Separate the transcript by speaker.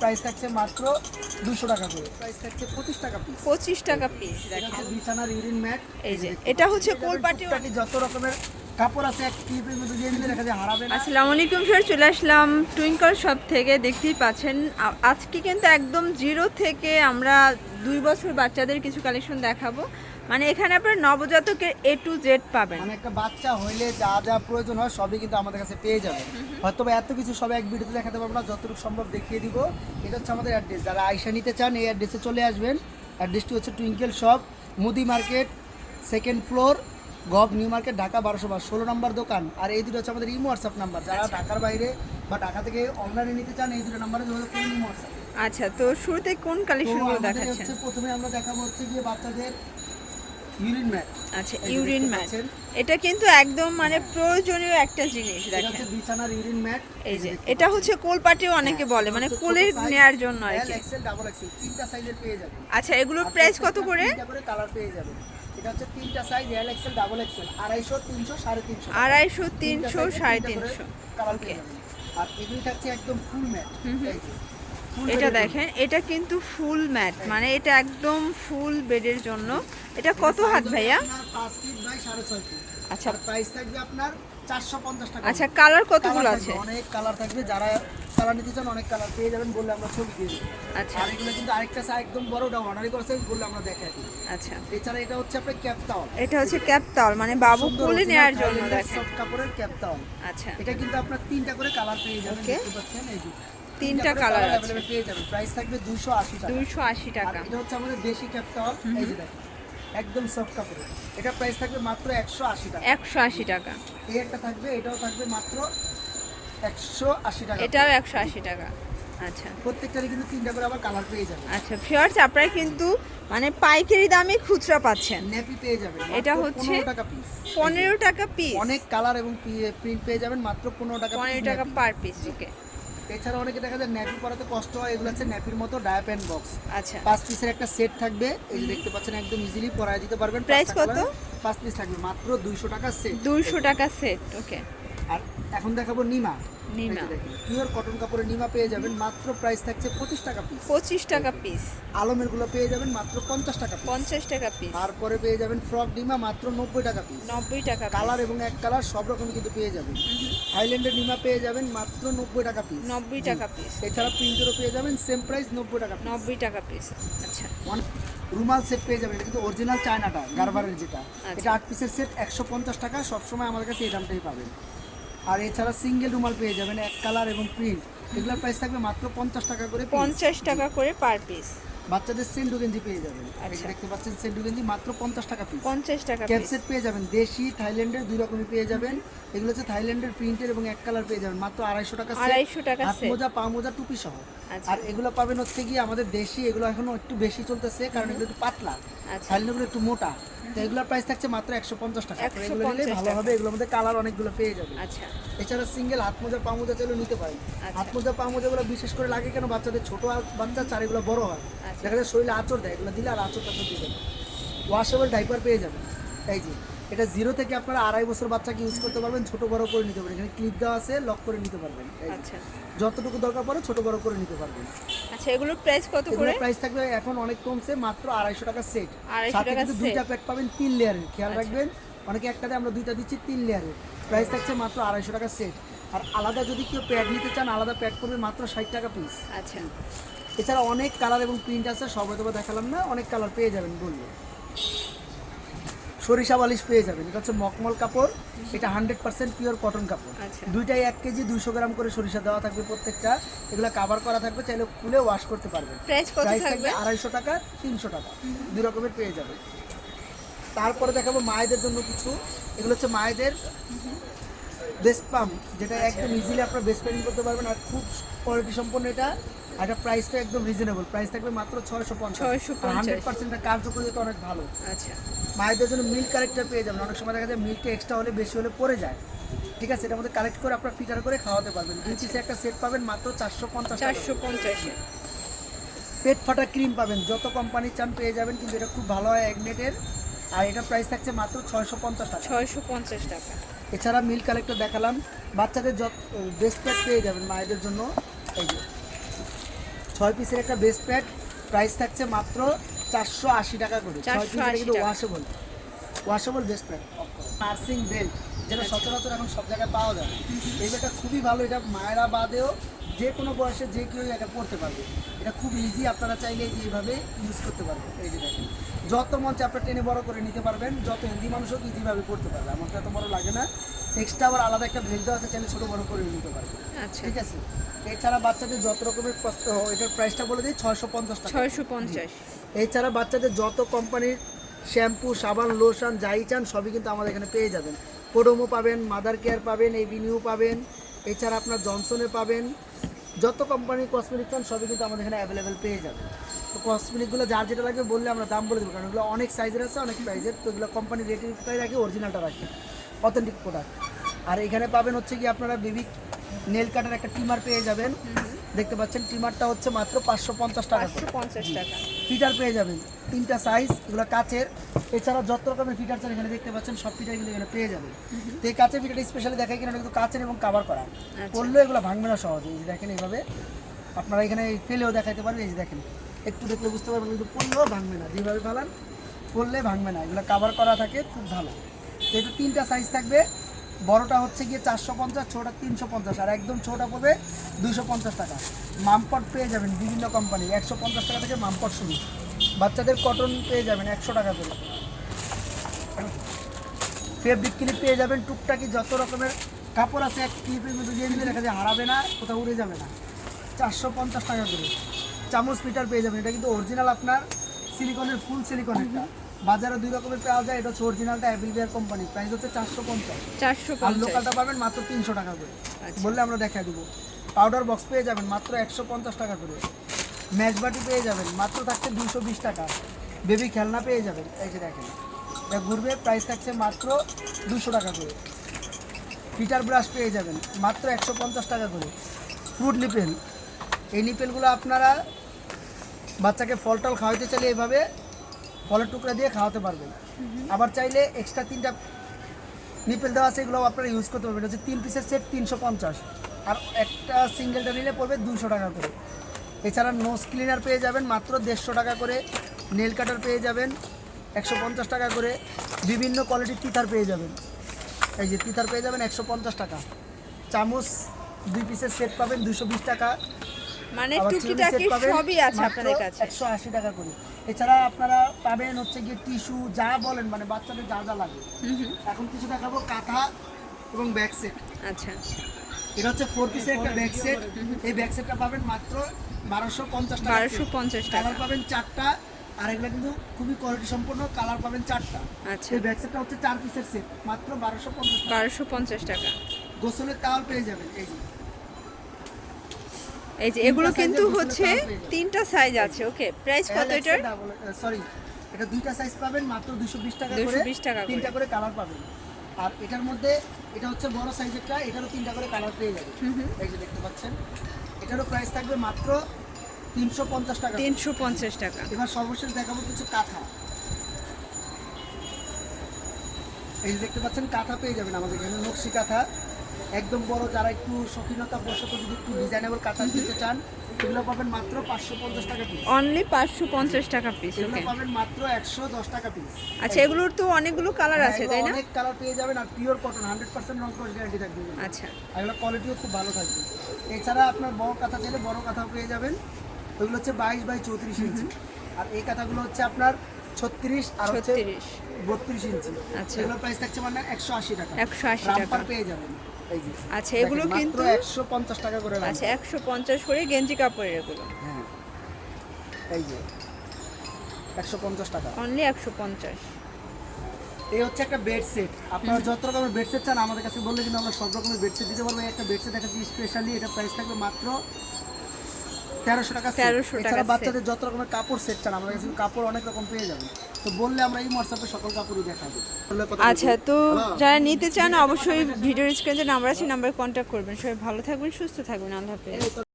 Speaker 1: Price থাকছে মাত্র দুশো টাকা করে। প্রাইস থাকছে পঁচিশ টাকা পিস
Speaker 2: পঁচিশ টাকা পিস
Speaker 1: হচ্ছে বিছানার ইউরিন ম্যাট
Speaker 2: এই যে, এটা হচ্ছে কোলপাটি
Speaker 1: যত রকমের কাপড় আছে এক ক্লিপের মধ্যে দিয়ে দিলে দেখা যায় হারাবে না।
Speaker 2: আসসালামু আলাইকুম স্যার চলে আসলাম টুইঙ্কল শপ থেকে। দেখতেই পাচ্ছেন আজকে কিন্তু একদম জিরো থেকে আমরা দুই বছর বাচ্চাদের কিছু কালেকশন দেখাবো। মানে এখানে আপনার নবজাতকের এ টু জেড পাবেন।
Speaker 1: মানে একটা বাচ্চা হইলে যা যা প্রয়োজন হয় সবই কিন্তু আমাদের কাছে পেয়ে যাবে হয়তো এত কিছু সব এক ভিডিওতে দেখাতে পারব না যতটুকু সম্ভব দেখিয়ে দিব। এটা হচ্ছে আমাদের অ্যাড্রেস যারা আয়সা নিতে চান এই অ্যাড্রেসে চলে আসবেন। অ্যাড্রেসটি হচ্ছে টুইঙ্কেল শপ মুদি market second floor gov new market Dhaka বারোশো বার ষোলো নম্বর দোকান। আর এই দুটো হচ্ছে আমাদের ইমো হোয়াটসঅ্যাপ নাম্বার যারা ঢাকার বাইরে বা ঢাকা থেকে অনলাইনে নিতে চান এই দুটো নাম্বারে যোগাযোগ করুন ইমো হোয়াটসঅ্যাপ
Speaker 2: আচ্ছা তো শুরুতে কোন কালেকশনগুলো দেখাচ্ছেন?
Speaker 1: প্রথমে আমরা দেখাবো হচ্ছে গিয়ে বাচ্চাদের ইউরিন ম্যাট
Speaker 2: আচ্ছা ইউরিন ম্যাট এটা কিন্তু একদম মানে প্রয়োজনীয় একটা জিনিস
Speaker 1: এটা হচ্ছে
Speaker 2: দেখেন।
Speaker 1: বিছানার ইউরিন ম্যাট
Speaker 2: এই যে এটা হচ্ছে কোলপাটিও অনেকে বলে মানে কোলের নেয়ার জন্য আর কি।
Speaker 1: এক্সেল ডাবল এক্সেল তিনটা সাইজের পেয়ে যাবেন।
Speaker 2: আচ্ছা এগুলোর প্রাইস কত করে?
Speaker 1: করে কালার পেয়ে যাবেন। এটা হচ্ছে তিনটা size L XL double XL আড়াইশো তিনশো সাড়ে তিনশো
Speaker 2: আড়াইশো তিনশো সাড়ে তিনশো।
Speaker 1: কালার পেয়ে যাবেন। আর এগুলি থাকছে একদম ফুল ম্যাট এই যে
Speaker 2: এটা দেখেন? এটা কিন্তু ফুল ম্যাট মানে এটা একদম ফুল বেডের জন্য। এটা কত হাত ভাইয়া? আচ্ছা।
Speaker 1: প্রাইস থাকবে আপনার চারশো পঞ্চাশ টাকা।
Speaker 2: আচ্ছা কালার কতগুলো আছে?
Speaker 1: অনেক কালার থাকবে। যারা কালার নিতে চান অনেক কালার পেয়ে যাবেন বললে আমরা ছবি দিয়ে
Speaker 2: আচ্ছা।
Speaker 1: আর এগুলো কিন্তু আরেকটা আছে একদম বড়টা অর্ডারই করেছে বললে আমরা দেখাই
Speaker 2: আচ্ছা।
Speaker 1: এছাড়া এটা হচ্ছে আপনার ক্যাপ টাওয়াল
Speaker 2: এটা হচ্ছে ক্যাপ তাল মানে বাবু কোলে নেওয়ার জন্য দেখেন।
Speaker 1: সফট কাপড়ের ক্যাপ টাওয়াল
Speaker 2: আচ্ছা।
Speaker 1: এটা কিন্তু আপনার তিনটা করে কালার পেয়ে যাবেন. দেখতে পাচ্ছেন এই
Speaker 2: তিনটা colour আছে।
Speaker 1: পেয়ে যাবেন। প্রাইস থাকবে 280 টাকা।
Speaker 2: দুইশো আশি
Speaker 1: আর
Speaker 2: টাকা।
Speaker 1: এটা হচ্ছে আমাদের দেশি ক্যাপ টাওয়াল এই যে দেখেন একদম সফট কাপড়ের এটা প্রাইস থাকবে মাত্র 180 টাকা।
Speaker 2: একশো আশি টাকা।
Speaker 1: এই একটা থাকবে এটাও থাকবে মাত্র 180 টাকা।
Speaker 2: এটাও একশো আশি টাকা। আচ্ছা।
Speaker 1: প্রত্যেকটারই কিন্তু তিনটা করে আবার কালার পেয়ে যাবেন।
Speaker 2: আচ্ছা আপনারা কিন্তু মানে পাইকারি দামে খুচরা পাচ্ছেন।
Speaker 1: নেপি পেয়ে যাবেন।
Speaker 2: এটা হচ্ছে
Speaker 1: 15 টাকা পিস
Speaker 2: পনেরো টাকা পিস
Speaker 1: অনেক কালার এবং প্রিন্ট পেয়ে যাবেন মাত্র 15 টাকা
Speaker 2: পনেরো
Speaker 1: piece
Speaker 2: টাকা পার পিস ওকে
Speaker 1: এছাড়া অনেকে দেখা যায় ন্যাপি পরাতে কষ্ট হয় এগুলো হচ্ছে ন্যাপির মতো ডায়াপ্যান বক্স
Speaker 2: আচ্ছা।
Speaker 1: পাঁচ পিসের একটা সেট থাকবে এই দেখতে পাচ্ছেন একদম ইজিলি পরায় দিতে পারবেন। প্রাইস
Speaker 2: কত?
Speaker 1: পাঁচ পিস থাকবে মাত্র দুইশো টাকা সেট
Speaker 2: দুইশো টাকা সেট ওকে
Speaker 1: আর এখন দেখাবো নিমা।
Speaker 2: নিমা।
Speaker 1: পিওর কটন কাপড়ের নিমা পেয়ে যাবেন মাত্র প্রাইস থাকছে পঁচিশ টাকা পিস
Speaker 2: পঁচিশ টাকা পিস
Speaker 1: আলমেরগুলো পেয়ে যাবেন মাত্র পঞ্চাশ টাকা
Speaker 2: পঞ্চাশ টাকা পিস
Speaker 1: তারপরে পেয়ে যাবেন ফ্রক নিমা মাত্র নব্বই টাকা পিস
Speaker 2: নব্বই টাকা
Speaker 1: কালার এবং এক কালার সব রকম কিন্তু পেয়ে যাবেন। থাইল্যান্ডের নিমা পেয়ে যাবেন মাত্র নব্বই টাকা পিস
Speaker 2: নব্বই টাকা পিস
Speaker 1: এছাড়া প্রিন্টেরও পেয়ে যাবেন সেম প্রাইস নব্বই টাকা
Speaker 2: নব্বই টাকা পিস আচ্ছা।
Speaker 1: রুমাল সেট পেয়ে যাবেন এটা কিন্তু অরিজিনাল চায়নাটা গারবারের যেটা।
Speaker 2: আচ্ছা।
Speaker 1: এটা আট পিসের সেট একশো পঞ্চাশ টাকা সবসময় আমার কাছে এই দামটাই পাবেন। আর এছাড়া সিঙ্গেল রুমাল পেয়ে যাবেন এক কালার এবং প্রিন্ট এগুলোর প্রাইস থাকবে মাত্র পঞ্চাশ টাকা করে
Speaker 2: পঞ্চাশ টাকা করে পার পিস
Speaker 1: বাচ্চাদের সেন্ডু গেঞ্জি পেয়ে যাবেন।
Speaker 2: আচ্ছা।
Speaker 1: দেখতে পাচ্ছেন সেন্ডু গেঞ্জি মাত্র পঞ্চাশ টাকা পিস
Speaker 2: পঞ্চাশ টাকা
Speaker 1: ক্যাপসেট পেয়ে যাবেন দেশি থাইল্যান্ডের দুই রকমই পেয়ে যাবেন। এগুলো হচ্ছে থাইল্যান্ডের প্রিন্টের এবং এক কালার পেয়ে যাবেন মাত্র আড়াইশো টাকা
Speaker 2: আড়াইশো টাকা
Speaker 1: হাত মোজা পা মোজা টুপি সহ।
Speaker 2: আচ্ছা।
Speaker 1: আর এগুলো পাবেন হচ্ছে গিয়ে আমাদের দেশি এগুলো এখনও একটু বেশি চলতেছে কারণ এগুলো একটু পাতলা।
Speaker 2: আচ্ছা।
Speaker 1: থাইল্যান্ডগুলো একটু মোটা। তো এগুলোর প্রাইস থাকছে মাত্র একশো পঞ্চাশ টাকা। এগুলো নিলে ভালো হবে এগুলোর মধ্যে কালার অনেকগুলো পেয়ে যাবে।
Speaker 2: আচ্ছা।
Speaker 1: এছাড়া সিঙ্গেল হাত মোজা পা মোজা চাইলে নিতে পারেন।
Speaker 2: আচ্ছা।
Speaker 1: হাত মোজা পা মোজাগুলো বিশেষ করে লাগে কেন? বাচ্চাদের ছোট আর বাচ্চা চার এগুলো বড় হয়।
Speaker 2: আচ্ছা।
Speaker 1: দেখা যায় শরীরে আচর দেয় এগুলো দিলে আর আচর টাচর দিবে ওয়াশেবল ডাইপার পেয়ে যাবেন। এই যে এটা জিরো থেকে আপনারা আড়াই বছর বাচ্চাকে ইউজ করতে পারবেন ছোট বড় করে নিতে পারবেন। এখানে ক্লিপ দেওয়া আছে লক করে নিতে পারবেন।
Speaker 2: আচ্ছা।
Speaker 1: যতটুকু দরকার পড়ে ছোট বড় করে নিতে পারবেন।
Speaker 2: আচ্ছা এগুলোর প্রাইস কত করে?
Speaker 1: প্রাইস থাকবে এখন অনেক কমছে মাত্র আড়াইশো টাকা সেট
Speaker 2: 250
Speaker 1: সাথে কিন্তু। দুইটা প্যাক পাবেন তিন লেয়ারের খেয়াল
Speaker 2: আচ্ছা।
Speaker 1: রাখবেন অনেকে একটাতে আমরা দুইটা দিচ্ছি তিন লেয়ারের প্রাইস থাকছে মাত্র আড়াইশো টাকা সেট আর আলাদা যদি কেউ প্যাড নিতে চান আলাদা প্যাড করবে মাত্র ষাট টাকা পিস
Speaker 2: আচ্ছা।
Speaker 1: এছাড়া অনেক কালার এবং প্রিন্ট আছে সব হয়তো দেখালাম না অনেক কালার পেয়ে যাবেন বলব সরিষা বালিশ পেয়ে যাবেন। এটা হচ্ছে মকমল কাপড় এটা হান্ড্রেড পার্সেন্ট পিওর কটন কাপড়।
Speaker 2: আচ্ছা।
Speaker 1: দুইটাই এক কেজি দুইশো গ্রাম করে সরিষা দেওয়া থাকবে প্রত্যেকটা। এগুলো কাভার করা থাকবে চাইলে খুলে ওয়াশ করতে পারবেন।
Speaker 2: প্রাইস থাকবে?
Speaker 1: আড়াইশো টাকা তিনশো টাকা। দুই রকমের পেয়ে যাবে তারপরে দেখাবো মায়েদের জন্য কিছু। এগুলো হচ্ছে মায়েদের বেস্ট পাম্প যেটা। একদম ইজিলি আপনারা বেস্ট পেন্টিং করতে পারবেন। আর খুব কোয়ালিটি সম্পন্ন এটা। এটা প্রাইসটা একদম রিজনেবল প্রাইস থাকবে মাত্র ছয়শো পঞ্চাশ।
Speaker 2: 650
Speaker 1: হান্ড্রেড পার্সেন্ট কার্যকরিতা অনেক ভালো।
Speaker 2: আচ্ছা।
Speaker 1: মায়েদের জন্য মিল্ক কালেক্টর পেয়ে যাবেন। অনেক সময় দেখা যায় মিল্কটা এক্সট্রা হলে বেশি হলে পড়ে যায়। ঠিক আছে? এটার মধ্যে কালেক্ট করে আপনার ফিটার করে খাওয়াতে পারবেন। দুই পিসে একটা সেট পাবেন মাত্র চারশো পঞ্চাশ
Speaker 2: চারশো পঞ্চাশে।
Speaker 1: পেট ফাটা ক্রিম পাবেন। যত কোম্পানি চান পেয়ে যাবেন কিন্তু এটা খুব ভালো হয় একনেটের আর এটা প্রাইস থাকছে মাত্র ছয়শো পঞ্চাশ টাকা।
Speaker 2: ছয়শো পঞ্চাশ টাকা।
Speaker 1: এছাড়া মিল্ক কালেক্টর দেখালাম। বাচ্চাদের যত বেস্ট প্যাক পেয়ে যাবেন মায়েদের জন্য। এই যে ছয় পিসের একটা বেস্ট প্যাড প্রাইস থাকছে মাত্র চারশো আশি টাকা করে। ছয়
Speaker 2: 480
Speaker 1: পিসের কিন্তু washable washable best pad nursing belt যেটা সচরাচর এখন সব জায়গায় পাওয়া যায়। এই বেলটা খুবই ভালো এটা মায়েরা বাদেও যে কোনো বয়সে যে কেউ এটা পড়তে পারবে। এটা খুব ইজি আপনারা চাইলে এইভাবে ইউজ করতে পারবেন। এই যে দেখেন যত মঞ্চে আপনার টেনে বড় করে নিতে পারবেন যত হেলদি মানুষও ইজিভাবে পড়তে পারবে। আমাকে এত বড় লাগে না। এক্সট্রা আবার আলাদা একটা বেল্ট দেওয়া আছে চাইলে ছোটো বড় করে নিতে পারবে
Speaker 2: আচ্ছা।
Speaker 1: ঠিক আছে? এছাড়া বাচ্চাদের যত রকমের কষ্ট এটার প্রাইসটা বলে দিই ছয়শো পঞ্চাশ
Speaker 2: ছয়শো পঞ্চাশ।
Speaker 1: এছাড়া বাচ্চাদের যত কোম্পানির শ্যাম্পু সাবান লোশন যাই চান সবই কিন্তু আমাদের এখানে পেয়ে যাবেন। কোডোমো পাবেন মাদার কেয়ার পাবেন এভিনিউ পাবেন এছাড়া আপনার জনসনে পাবেন। যত কোম্পানির কসমেটিক চান সবই কিন্তু আমাদের এখানে অ্যাভেলেবেল পেয়ে যাবেন। তো কসমেটিকগুলো যার যেটা লাগবে বললে আমরা দাম বলে দেবো কারণ এগুলো অনেক সাইজের আছে অনেক প্রাইজের তো এগুলো কোম্পানি রেটিংটাই রাখি অরিজিনালটা রাখি। অথেন্টিক প্রোডাক্ট আর এখানে পাবেন হচ্ছে কি আপনারা বেবি নেল কাটার একটা টিমার পেয়ে যাবেন। দেখতে পাচ্ছেন টিমারটা হচ্ছে মাত্র পাঁচশো পঞ্চাশ টাকা
Speaker 2: পঞ্চাশ টাকা।
Speaker 1: ফিটার পেয়ে যাবেন। তিনটা সাইজ এগুলো কাচের। এছাড়া যত রকমের ফিটার চান এখানে দেখতে পাচ্ছেন সব ফিটার কিন্তু এখানে পেয়ে যাবেন। তো এই কাচের ফিটার স্পেশালি দেখাই কিনা কিন্তু কাচের এবং কাভার করা। করলেও এগুলো ভাঙবে না সহজে। এই দেখেন এইভাবে আপনারা এখানে ফেলেও দেখাতে পারবেন। এই যে দেখেন একটু দেখলে বুঝতে পারবেন কিন্তু পড়লেও ভাঙবে না। যেভাবে ফালান পড়লে ভাঙবে না। এগুলো কাভার করা থাকে খুব ভালো। তো এটা তিনটা সাইজ থাকবে, বড়টা হচ্ছে গিয়ে চারশো পঞ্চাশ ছোটা তিনশো পঞ্চাশ, আর একদম ছোটা পড়বে দুইশো পঞ্চাশ টাকা। মামপট পেয়ে যাবেন বিভিন্ন কোম্পানির একশো পঞ্চাশ টাকা থেকে মামপট শুরু। বাচ্চাদের কটন পেয়ে যাবেন একশো টাকা করে। ফেব্রিক ক্লিপ পেয়ে যাবেন টুকটাকি, যত রকমের কাপড় আছে, এক ক্লিপের মধ্যে দিয়ে দিলে দেখা যায় হারাবে না, কোথাও উড়ে যাবে না। চারশো পঞ্চাশ টাকা করে। চামচ মিটার পেয়ে যাবেন, এটা কিন্তু অরিজিনাল আপনার সিলিকনের ফুল সিলিকন একটা বাজারে দুই রকমের পাওয়া যায় এটা হচ্ছে অরিজিনালটা অ্যাভিলিয়ার কোম্পানি প্রাইস হচ্ছে চারশো পঞ্চাশ।
Speaker 2: চারশো
Speaker 1: আর লোকালটা পাবেন মাত্র তিনশো টাকা করে।
Speaker 2: আচ্ছা।
Speaker 1: বললে আমরা দেখা দেবো। পাউডার বক্স পেয়ে যাবেন মাত্র একশো পঞ্চাশ টাকা করে। ম্যাচ বাটি পেয়ে যাবেন মাত্র থাকছে দুশো বিশ টাকা। বেবি খেলনা পেয়ে যাবেন এই যে দেখেন। এটা ঘুরবে প্রাইস থাকছে মাত্র দুশো টাকা করে। ফিটার ব্রাশ পেয়ে যাবেন মাত্র একশো পঞ্চাশ টাকা করে। ফ্রুট নিপেল এই নিপেলগুলো আপনারা বাচ্চাকে ফল টল খাওয়াতে চাইলে এভাবে ফলের টুকরা দিয়ে খাওয়াতে পারবেন। আবার চাইলে এক্সট্রা তিনটা নিপেল দেওয়া আছে এগুলো আপনারা ইউজ করতে পারবেন। হচ্ছে তিন পিসের সেট তিনশো পঞ্চাশ। আর একটা সিঙ্গেলটা নিলে পড়বে দুশো টাকা করে। এছাড়া নোজ ক্লিনার পেয়ে যাবেন মাত্র দেড়শো টাকা করে। নেল কাটার পেয়ে যাবেন একশো পঞ্চাশ টাকা করে। বিভিন্ন কোয়ালিটির তিতার পেয়ে যাবেন। এই যে তিতার পেয়ে যাবেন একশো পঞ্চাশ টাকা। চামচ দুই পিসের সেট পাবেন দুশো বিশ টাকা।
Speaker 2: মানে টুকিটাকি
Speaker 1: সেট পাবেন
Speaker 2: সবই আছে আপনাদের কাছে।
Speaker 1: একশো আশি টাকা করে। এছাড়া আপনারা পাবেন হচ্ছে গিয়ে টিস্যু যা বলেন মানে বাচ্চাদের যা যা লাগে। এখন কিছু দেখাবো কাঁথা এবং ব্যাক সেট
Speaker 2: আচ্ছা।
Speaker 1: এটা হচ্ছে ফোর পিসের একটা ব্যাক সেট এই ব্যাক সেটটা পাবেন মাত্র বারোশো পঞ্চাশ টাকা
Speaker 2: বারোশো পঞ্চাশ টাকা।
Speaker 1: কালার পাবেন চারটা আর এগুলো কিন্তু খুবই কোয়ালিটি সম্পন্ন কালার পাবেন চারটা।
Speaker 2: আচ্ছা।
Speaker 1: এই ব্যাক সেটটা হচ্ছে চার পিসের সেট মাত্র বারোশো পঞ্চাশ টাকা।
Speaker 2: বারোশো পঞ্চাশ টাকা।
Speaker 1: গোসলের তাওয়াল পেয়ে যাবেন এই যে।
Speaker 2: এই যে এগুলো কিন্তু হচ্ছে। তিনটা সাইজ আছে ওকে প্রাইস কত এটার?
Speaker 1: সরি এটা দুইটা সাইজ পাবেন মাত্র দুশো বিশ টাকা
Speaker 2: 220
Speaker 1: করে
Speaker 2: টাকা করে।
Speaker 1: তিনটা করে কালার পাবেন। আর এটার মধ্যে এটা হচ্ছে বড় সাইজেরটা এটারও তিনটা করে কালার পেয়ে যাবে এই যে দেখতে পাচ্ছেন এটারও প্রাইস থাকবে মাত্র তিনশো পঞ্চাশ টাকা।
Speaker 2: তিনশো পঞ্চাশ টাকা।
Speaker 1: এবার সর্বশেষ দেখাবো কিছু কাঁথা। এই যে দেখতে পাচ্ছেন কাঁথা পেয়ে যাবেন আমাদের এখানে নকশি কাঁথা। একদম বড় যারা একটু শৌখিনতা বশত যদি একটু ডিজাইনেবল কাঁথা দিতে চান সেগুলো পাবেন মাত্র পাঁচশো পঞ্চাশ টাকা পিস
Speaker 2: অনলি পাঁচশো পঞ্চাশ টাকা পিস
Speaker 1: এগুলো পাবেন মাত্র একশো দশ টাকা পিস
Speaker 2: আচ্ছা এগুলোর তো অনেকগুলো কালার আছে তাই না?
Speaker 1: অনেক কালার পেয়ে যাবেন আর পিওর কটন হান্ড্রেড পার্সেন্ট রং কস গ্যারান্টি থাকবে
Speaker 2: আচ্ছা।
Speaker 1: আর এগুলো কোয়ালিটিও খুব ভালো থাকবে। এছাড়া আপনার বড় কাঁথা চাইলে বড় কাঁথাও পেয়ে যাবেন। ওইগুলো হচ্ছে বাইশ বাই চৌত্রিশ ইঞ্চি আর এই কাঁথাগুলো হচ্ছে আপনার ছত্রিশ আর হচ্ছে
Speaker 2: ছত্রিশ।
Speaker 1: বত্রিশ ইঞ্চি
Speaker 2: আচ্ছা।
Speaker 1: এগুলো প্রাইস থাকছে মানে একশো আশি টাকা।
Speaker 2: একশো আশি টাকা।
Speaker 1: পেয়ে যাবেন।
Speaker 2: আচ্ছা এগুলো কিন্তু
Speaker 1: একশো পঞ্চাশ টাকা করে
Speaker 2: আচ্ছা
Speaker 1: রামপার।
Speaker 2: একশো পঞ্চাশ করে গেঞ্জি কাপড়ের এগুলো।
Speaker 1: হ্যাঁ এই যে একশো পঞ্চাশ টাকা।
Speaker 2: অনলি একশো পঞ্চাশ।
Speaker 1: এই হচ্ছে একটা বেড সেট আপনারা যত রকমের বেড সেট চান আমাদের কাছে বললে কিন্তু আমরা সব রকমের বেডশিট সেট দিতে পারব। একটা বেড সেট দেখাচ্ছি স্পেশালি এটা প্রাইস থাকবে মাত্র তেরোশো টাকা
Speaker 2: তেরোশো টাকা
Speaker 1: বাচ্চাদের যত রকমের কাপড় সেট চান আমাদের কাছে কাপড় অনেক রকম পেয়ে যাবেন তো বললে আমরা এই হোয়াটসঅ্যাপে সকল কাপড়ই দেখাবো।
Speaker 2: আচ্ছা তো। যারা নিতে চান অবশ্যই ভিডিও স্ক্রিনে নাম্বার আছে নাম্বারে কন্ট্যাক্ট করবেন। সবাই ভালো থাকবেন সুস্থ থাকবেন। আল্লাহ হাফেজ।